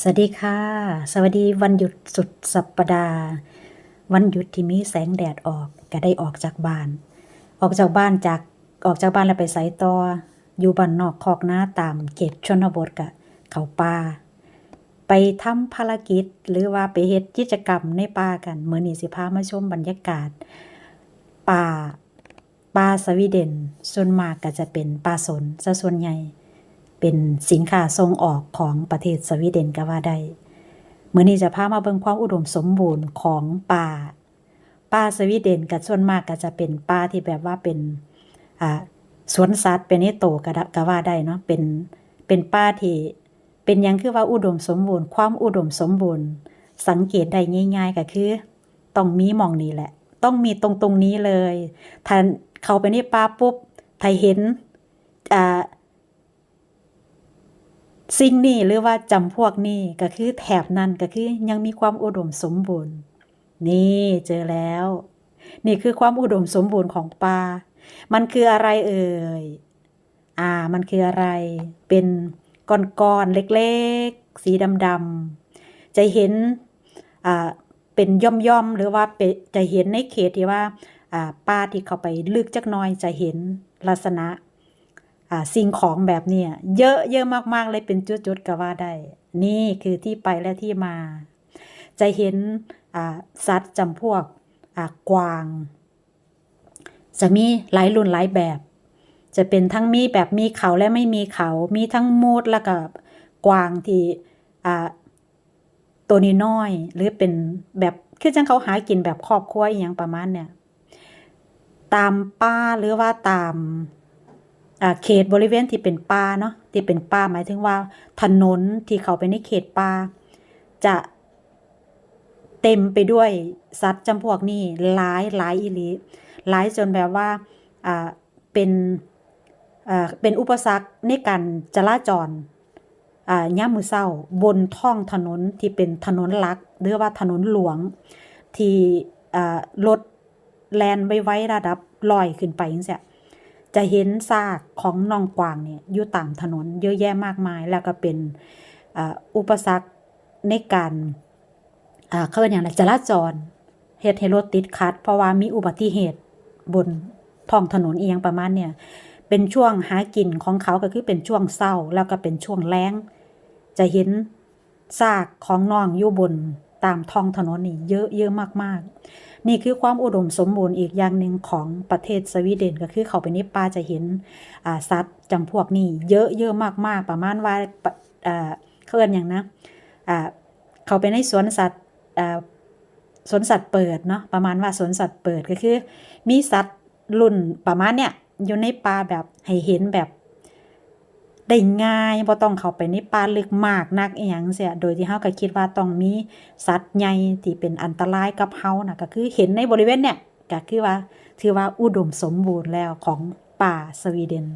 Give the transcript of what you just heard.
สวัสดีค่ะ สวัสดีวันหยุดสุดสัปดาห์ วันหยุดที่มีแสงแดดออกก็ได้ออกจากบ้าน ออกจากบ้านจากออกจากบ้านแล้วไปไสต่อ อยู่บ้านนอกคอกนาตามเขตชนบทกะเขาป่า ไปทำภารกิจหรือว่าไปเฮ็ดกิจกรรมในป่ากันเมื้อนี้สิพามาชมบรรยากาศ ป่าป่าสวีเดน ส่วนมากก็จะเป็นป่าสนซะส่วนใหญ่ เป็นสินค้าส่งออกของประเทศสวีเดนก็ว่าได้เมื่อนี้จะพามาเบิ่งความอุดมสมบูรณ์ของป่าป่าสวีเดนกับส่วนมากก็จะเป็นป่าที่แบบว่าเป็นอ่าสวนสัตว์เป็นนิโตก็ได้ก็ว่าได้เนาะเป็นเป็นป่าที่เป็นยังคือว่าอุดมสมบูรณ์ ความอุดมสมบูรณ์ สังเกตได้ง่าย ๆ ก็คือ ต้องมีมองนี้แหละ ต้องมีตรงตรงนี้เลยถ้าเข้าไปในป่าปุ๊บถ้าเห็นอ่า สิ่งนี้หรือว่าจำพวกนี้ก็คือแถบนั้นก็คือยังมีความอุดมสมบูรณ์ นี่เจอแล้ว นี่คือความอุดมสมบูรณ์ของปลา มันคืออะไรเอ่ย อ่า มันคืออะไร เป็นก้อนๆเล็กๆ สีดำๆ จะเห็น อ่า เป็นย่อมๆ หรือว่าจะเห็นในเขตที่ว่า อ่าป้าที่เข้าไปลึกจักน้อยจะเห็นลักษณะ สิ่งของแบบเนี้ยเยอะเยอะมากๆเลยเป็นจุดๆก็ว่าได้ นี่คือที่ไปและที่มา จะเห็นสัตว์จำพวกกวาง จะมีหลายรุ่นหลายแบบ จะเป็นทั้งมีแบบมีเขาและไม่มีเขา มีทั้งมูดแล้วก็กวางที่ตัวนี้น้อยหรือเป็นแบบคือจังเขาหากินแบบครอบครัวอย่างประมาณเนี่ย ตามป่าหรือว่าตาม เขตบริเวณที่เป็นป่าเนาะที่เป็นป่าหมายถึงว่า ถนนที่เข้าไปในเขตป่าจะเต็มไปด้วยสัตว์จำพวกนี้หลายหลายอีหลีหลายจนแบบว่าอ่าเป็นอ่าเป็นอุปสรรคในการจราจรอ่าย่ามมือเศร้าบนท้องถนนที่เป็นถนนหลัก หรือว่าถนนหลวง ที่อ่ารถแลนไว้ไว้ระดับลอยขึ้นไปจังซี่ จะเห็นซากของน้องกวางเนี่ยอยู่ตามถนนเยอะแยะมากมาย แล้วก็เป็นอุปสรรคในการเขาเรียกอย่างไรจราจรเหตุให้รถติดขัด เพราะว่ามีอุบัติเหตุบนท้องถนนเอียงประมาณเนี่ยเป็นช่วงหากินของเขาก็คือเป็นช่วงเศร้า แล้วก็เป็นช่วงแล้ง จะเห็นซากของน้องอยู่บนตามท้องถนนนี่เยอะเยอะมากๆ นี่คือความอุดมสมบูรณ์อีกอย่างหนึ่งของประเทศสวีเดนก็คือเขาไปในป่าจะเห็นสัตว์จำพวกนี้เยอะเยอะมากๆ ประมาณว่าปะอ่าเขาเอิ้นอย่างนะเขาไปในสวนสัตว์สวนสัตว์เปิดเนาะประมาณว่าสวนสัตว์เปิดก็คือ มีสัตว์รุ่นประมาณเนี้ยอยู่ในป่าแบบให้เห็นแบบ ได้ง่ายบ่ต้องเข้าไปในป่าลึกมากนักอีหยังเสียโดยที่เฮาก็คิดว่าต้องมีสัตว์ใหญ่ที่เป็นอันตรายกับเฮานะก็คือเห็นในบริเวณเนี่ยก็คือว่าถือว่าอุดมสมบูรณ์แล้วของป่าสวีเดน